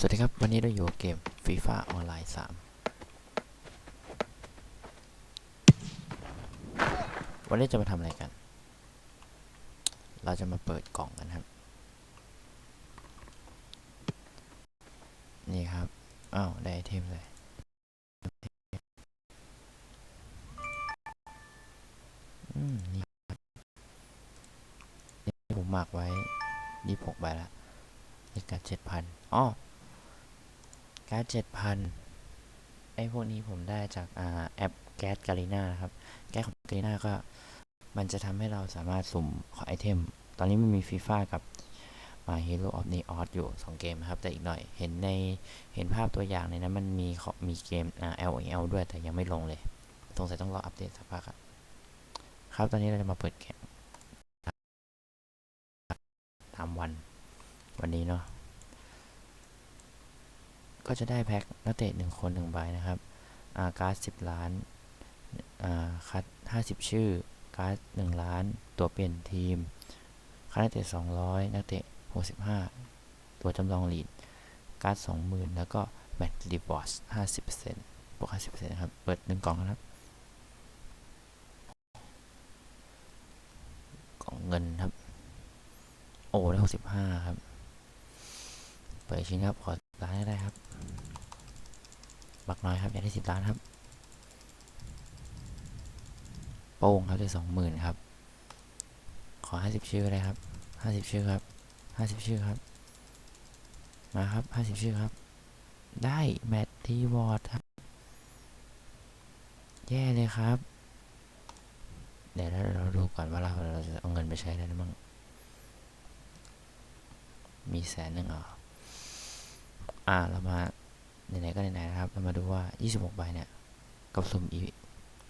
สวัสดีครับ วันนี้เราอยู่เกม FIFA ออนไลน์3วันนี้จะมาทำอะไรกัน เราจะมาเปิดกล่องกันครับ นี่ครับ อ้าว ได้ไอเทมเลย อืม นี่ผมหมักไว้ยี่หกใบละนี่การเจ็ดพันอ๋อ การ์ดเจ็ดพันไอ้พวกนี้ผมได้จากอ่าแอปแก๊สกาลิน่านะครับ แก๊สของกาลิน่าก็มันจะทำให้เราสามารถสุ่มขอไอเทม ตอนนี้มันมีฟีฟ่ากับมา Hero of Neos ออสอยู่ 2 เกมนะครับ แต่อีกหน่อยเห็นในเห็นภาพตัวอย่างในนั้นมันมีขอมีเกมอ่า LOL ด้วยแต่ยังไม่ลงเลยสงสัยต้องรออัปเดตสักพักครับครับตอนนี้เราจะมาเปิดแข่งตามวัน วันนี้เนาะ ก็จะได้แพ็คนักเตะหนึ่งคนหนึ่งใบนะครับอ่าการ์ดสิบล้านอ่าคัดห้าสิบชื่อ การ์ดหนึ่งล้าน ตัวเปลี่ยนทีมคัดนักเตะสองร้อยนักเตะหกสิบห้าตัวจำลองลีด การ์ดสองหมื่นแล้วก็แมตต์รีบอร์สห้าสิบเปอร์เซ็นต์บวกห้าสิบเปอร์เซ็นต์ครับ เปิดหนึ่งกล่องนะครับ กล่องเงินครับ โอ้ได้หกสิบห้าครับ เปิดชิ้นครับ ขอร้านให้ได้ครับ บักน้อยครับ อยากได้สิบล้านครับ โป้งครับได้สองหมื่นครับ ขอห้าสิบชื่อเลยครับห้าสิบชื่อครับห้าสิบชื่อครับ มาครับห้าสิบชื่อครับ ได้แมตทีวอร์ดครับ แย่เลยครับ เดี๋ยวเราดูก่อนว่าเราเราจะเอาเงินไปใช้ได้หรือมั้งมีแสนหนึ่งเหรออ่าเรามา ไหนๆก็ไหนๆนะครับเรามาดูว่า 26 ใบเนี่ยกับสุ่ม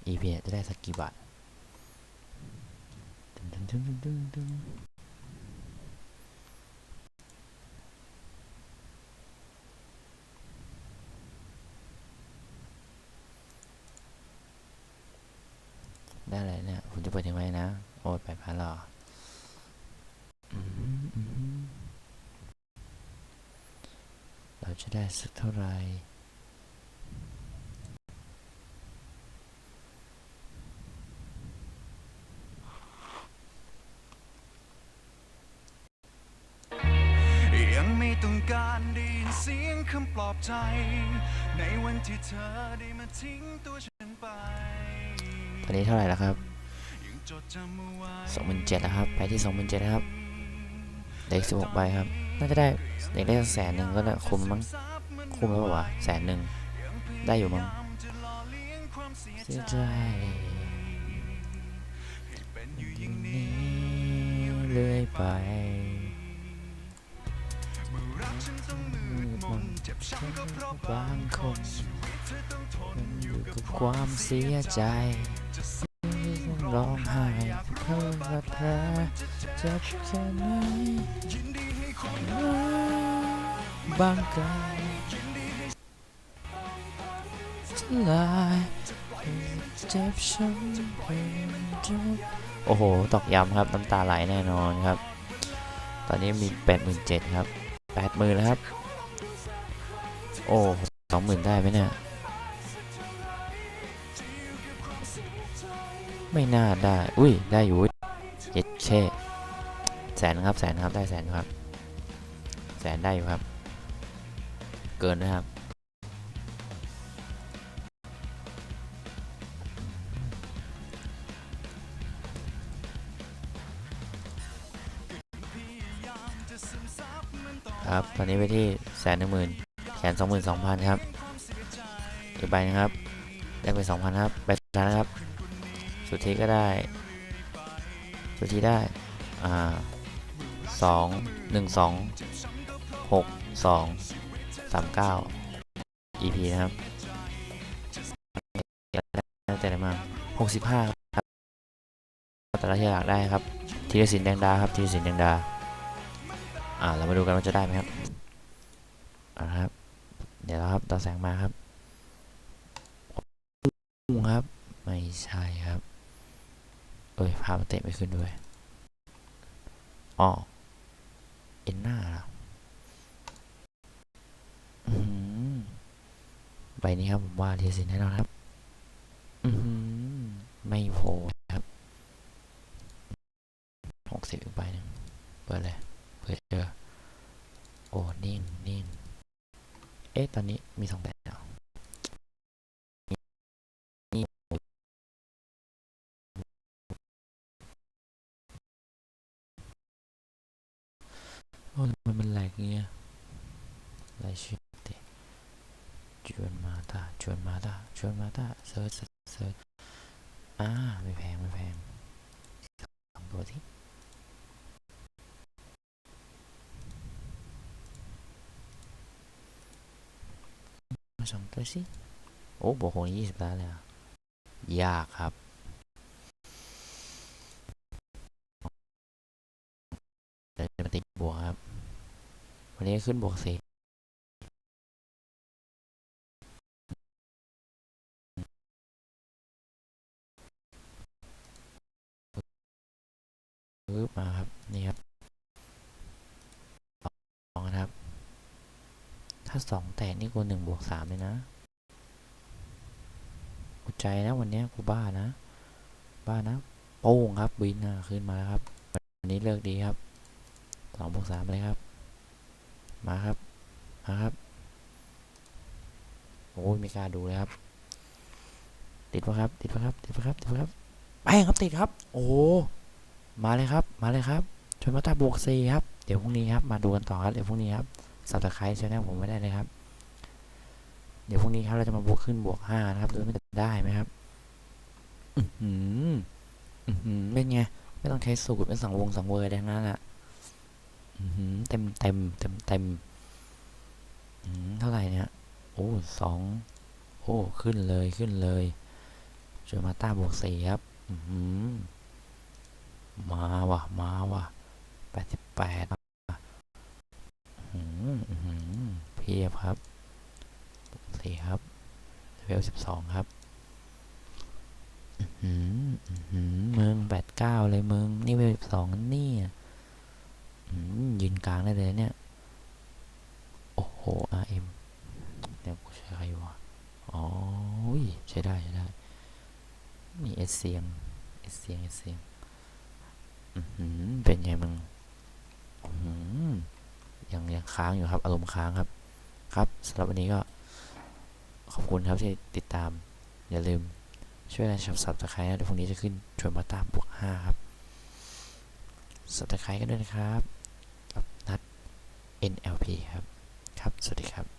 EP เนี่ยจะได้สักกี่บาทได้อะไรเนี่ย ผมจะเปิดถึงไหมนะ โอ้ยแปดพันหรอมอืมเรา จะได้สักเท่าไหร่ยังไม่ต้องการได้ยินเสียงคำปลอบใจ ในวันที่เธอได้มาทิ้งตัวฉันไป ตอนนี้เท่าไหร่แล้วครับยังจดจำเอาไว้สองหมื่นเจ็ดแล้วครับ ไปที่สองหมื่นเจ็ดครับ เด็กสิบหกใบครับ น่าจะได้เด็กได้แสนหนึ่งก็น่าคุ้มมั้งคุ้มแล้วเปล่าวะแสนหนึ่งได้อยู่มั้งเสียใจเรื่อยไปมันเจ็บช้ำก็เพราะบางคนมันอยู่กับความเสียใจร้องไห้เพราะเธอเจ็บแค่ไหน บางกายทลายเจ็บช้ำเป็นจบโอ้โห ตอกย้ำครับ น้ำตาไหลแน่นอนครับ ตอนนี้มี 87,000ครับ 80,000แล้วครับ โอ้20,000ได้ไหมเนี่ย ไม่น่าได้ อุ้ย ได้อยู่เจ็ดเช่ แสนครับ แสนครับ ได้แสนครับ แสนได้ครับ เกินนะครับ ครับ ตอนนี้ไปที่แสนหนึ่งหมื่นแสนสองหมื่นสองพันครับอีกใบนะครับ ได้ไปสองพันครับใบสุดท้ายนะครับ สุทธิก็ได้ สุทธิได้อ่าสองหนึ่งสอง หกสองสามเก้า EP นะครับได้แต่ไหนมาหกสิบห้าครับ แต่ละที่อยากได้ครับทีรศิลแดงดาครับทีรศิลแดงดา อ่า เรามาดูกันว่าจะได้ไหมครับเอาละครับ เดี๋ยวครับต่อแสงมาครับปุ้งครับ ไม่ใช่ครับเอ้ยภามันเตะไม่ขึ้นด้วยอ๋อเอ็นหน้าเหรอ ใบนี้ครับผมว่าทีสินแน่นอนครับอือหือไม่โผล่ครับหกสิบอีกใบหนึ่งเปิดเลยเปิดเจอโอ้นิ่งนิ่งเอ๊ะตอนนี้มีสองแบบแล้วนี่โอ้ยมันมันแหลกเงี้ยรายชื่อเตะ ชวนมาตาชวนมาตาชวนมาตาเซิร์ชเซิร์ชอ่าไม่แพงไม่แพงสองตัวที่มาสองตัวสิ โอ้บวกหกยี่สิบล้านเลยเหรอยากครับเดี๋ยวจะมาติดบวกครับ วันนี้ขึ้นบวกสี่ปึ๊บมาครับ นี่ครับสองนะครับ ถ้าสองแตกนี่กูหนึ่งบวกสามเลยนะกูใจนะวันนี้กูบ้านะ บ้านะ โป้งครับบินอะขึ้นมาแล้วครับ วันนี้เลิกดีครับสองบวกสามเลยครับ มาครับ มาครับ โอ้ยไม่กล้าดูเลยครับ ติดปะครับ ติดปะครับ ติดปะครับ ติดปะครับแป้งครับติดครับ โอ้ มาเลยครับ มาเลยครับชนมาตาบวกสี่ครับ เดี๋ยวพรุ่งนี้ครับ มาดูกันต่อครับ เดี๋ยวพรุ่งนี้ครับ สับตะไคร้ช่วยผมไม่ได้เลยครับ เดี๋ยวพรุ่งนี้ครับเราจะมาบวกขึ้นบวกห้านะครับดูว่ามันจะได้ไหมครับอือหืออือหือเป็นไง ไม่ต้องใช้สูตรไม่สังวงสังเวยอะไรทั้งนั้นอะอือหือเต็มเต็มเต็มเต็มอืมเท่าไหร่เนี่ย โอ้สองโอ้ ขึ้นเลยขึ้นเลยจนมาต้าบวกสี่ครับอือหือมาว่ะ มาว่ะแปดสิบแปดอือหืออื้อหือ เพียบครับสี่ครับเวลสิบสองครับอืมอืมอืมมึงแปดเก้าเลยมึงนี่เวลสิบสองนี่ยอืมยืนกลางได้เลยเนี่ย โอ้โห RM เนี่ยกูใช้ใครวะอ๋ออุ้ยใช้ได้ใช้ได้มีเอสเสียงเอสเสียงเอสเสียงอือหือเป็นไงมึงอือหือยังยังค้างอยู่ครับ อารมณ์ค้างครับ ครับสำหรับวันนี้ก็ขอบคุณครับที่ติดตาม อย่าลืมช่วยกันสับสับตะไคร้นะเดี๋ยวพรุ่งนี้จะขึ้นชวนมาตามบวกห้าครับสับตะไคร้กันด้วยนะครับกับนัด NLP ครับ ครับ สวัสดีครับ